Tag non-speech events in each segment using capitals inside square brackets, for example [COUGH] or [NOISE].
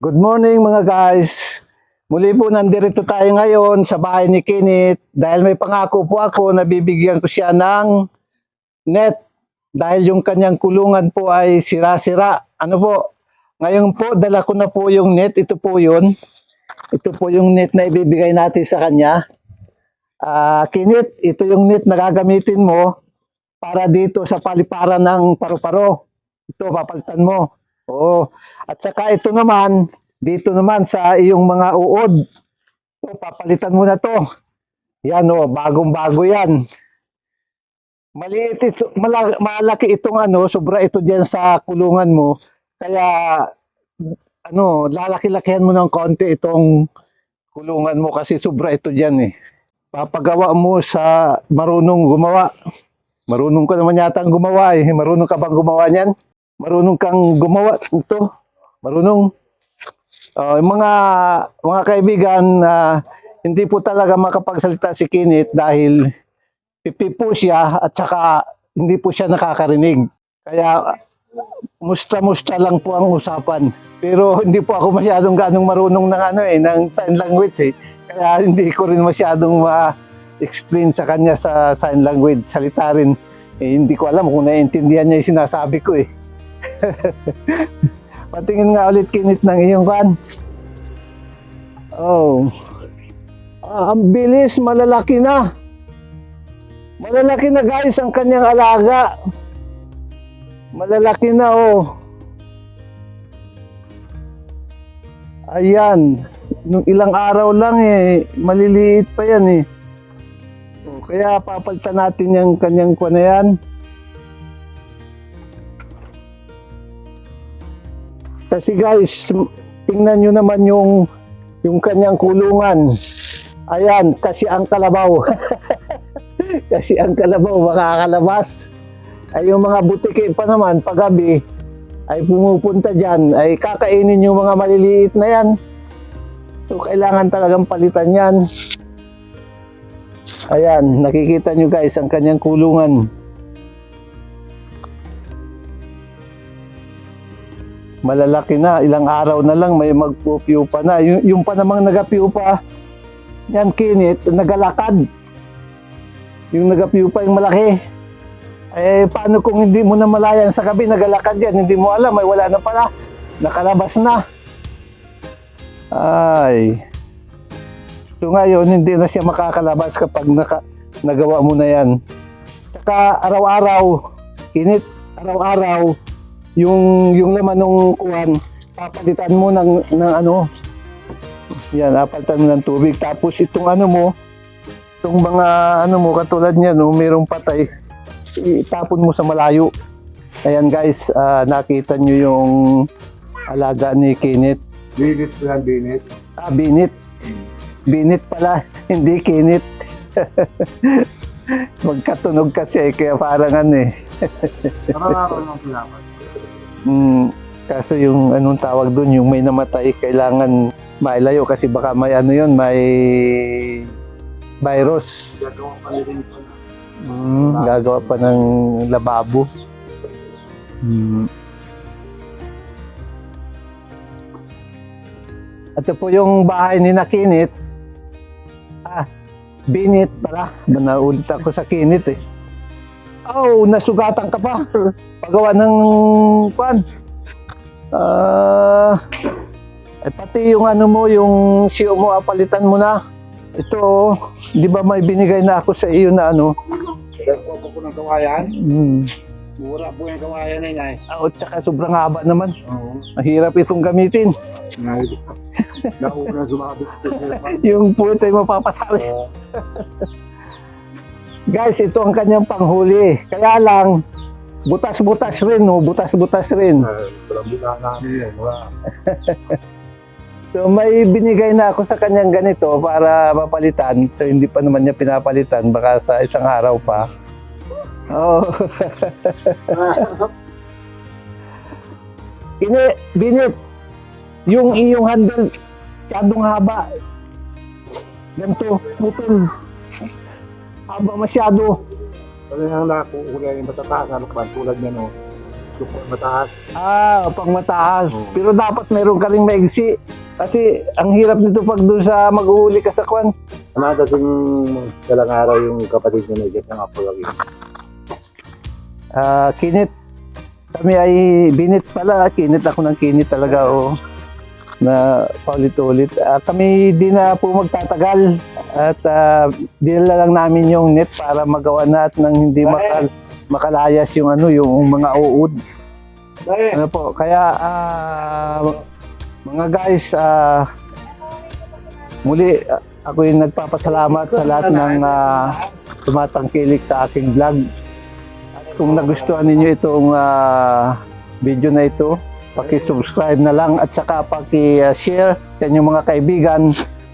Good morning mga guys. Muli po nandito tayo ngayon sa bahay ni Kinit dahil may pangako po ako na bibigyan ko siya ng net dahil yung kanyang kulungan po ay sira-sira. Ano po? Ngayon po dala ko na po yung net. Ito po yun. Ito po yung net na ibibigay natin sa kanya. Ah, Kinit, ito yung net na gagamitin mo para dito sa paliparan ng paru-paro. Ito, papalitan mo. Oo. At saka ito naman, dito naman sa iyong mga uod. O, papalitan mo na to. Yan o, bagong-bago yan. Maliit ito, mala, malaki itong ano, sobra ito diyan sa kulungan mo. Kaya, ano, lalaki-lakihan mo ng konti itong kulungan mo kasi sobra ito diyan eh. Papagawa mo sa marunong gumawa. Marunong ka naman yata ang gumawa eh. Marunong ka bang gumawa niyan? Marunong kang gumawa ito. Marunong. Uh, mga mga kaibigan na hindi po talaga makapagsalita si Kinit dahil pipi siya at saka hindi po siya nakakarinig. Kaya musta-musta lang po ang usapan. Pero hindi po ako masyadong ganong marunong ng ano eh, ng sign language eh. Kaya hindi ko rin masyadong ma-explain sa kanya sa sign language, salita rin. Eh, hindi ko alam kung naiintindihan niya yung sinasabi ko eh. [LAUGHS] Patingin nga ulit kinit ng iyong kan. Oh. Ah, ang bilis, malalaki na. Malalaki na guys ang kanyang alaga. Malalaki na oh. Ayan. Nung ilang araw lang eh, maliliit pa yan eh. Oh, Kaya papalitan natin yung kanyang kwa na yan. Kasi guys, tingnan nyo naman yung yung kanyang kulungan. Ayan, kasi ang kalabaw. [LAUGHS] kasi ang kalabaw makakalabas. Ay yung mga butiki pa naman paggabi ay pumupunta dyan, ay kakainin yung mga maliliit na yan. So kailangan talagang palitan yan. Ayan, nakikita nyo guys ang kanyang kulungan. Malalaki na, ilang araw na lang may magpupiupa na. Yung, yung pa namang nagapiupa, yan kinit, nagalakad. Yung nagapiupa yung malaki. Eh, paano kung hindi mo na malayan sa gabi, nagalakad yan, hindi mo alam, ay wala na pala. Nakalabas na. Ay. So ngayon, hindi na siya makakalabas kapag naka, nagawa mo na yan. Saka araw-araw, kinit, araw-araw, yung yung laman ng kuwan, papalitan mo ng, ng ano, yan, papalitan mo ng tubig. Tapos itong ano mo, itong mga ano mo, katulad niya, no, mayroong patay, itapon mo sa malayo. Ayan guys, ah, nakita nyo yung alaga ni Kinit. Binit yan, binit. Ah, binit. Binit pala, [LAUGHS] hindi kinit. [LAUGHS] Magkatunog kasi, kaya parang ano eh. Nakakaraw ng pinapat. Mm, kaso yung anong tawag doon, yung may namatay, kailangan mailayo kasi baka may ano yun, may virus. Gagawang palirin po na. Mm, gagawa pa ng lababo. Mm. Ito po yung bahay ni Nakinit. Ah, Binit pala. Naulit ako sa Kinit eh. Oh, nasugatan ka pa. Pagawa ng pan. Ah, eh, pati yung ano mo, yung siyo mo, apalitan mo na. Ito, oh, di ba may binigay na ako sa iyo na ano? Gagawa po po ng kawayan. Hmm. Mura po yung kawayan na yun ay. Ah, at saka sobrang haba naman. Oo. Mahirap itong gamitin. Nauna pa. [LAUGHS] Yung puwet ay mapapasabi. [LAUGHS] Guys, ito ang kanyang panghuli. Kaya lang, butas-butas rin, no? Butas-butas rin. Wala. [LAUGHS] So may binigay na ako sa kanyang ganito para mapalitan. So hindi pa naman niya pinapalitan. Baka sa isang araw pa. Oh. [LAUGHS] Ini, binit. Yung iyong handle, masyadong haba. Ganito, putol. Haba masyado. Kasi ang nakukulay yung matataas, ano ka tulad niya no. Po mataas. Ah, pang mataas. Oo. Pero dapat meron ka ring maigsi. Kasi ang hirap nito pag doon sa mag-uhuli ka sa kwan. Ano dating dalang araw yung kapatid niya na ng apo lagi. Ah, kinit. Kami ay binit pala. Kinit ako ng kinit talaga. Oh, na paulit-ulit. Ah, kami di na po magtatagal. At ah, dinala lang namin yung net para magawa na at nang hindi makal makalayas yung ano yung mga uod. Ano po, kaya ah, mga guys, ah, muli ako yung nagpapasalamat sa lahat ng ah, tumatangkilik sa aking vlog. At kung nagustuhan ninyo itong ah, video na ito, paki-subscribe na lang at saka paki-share sa inyong mga kaibigan.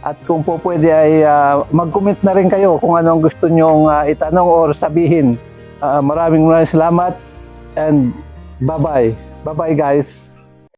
At kung po pwede ay ah, mag-comment na rin kayo kung anong gusto nyong ah, itanong or sabihin. Ah, maraming maraming salamat and bye-bye. Bye-bye guys.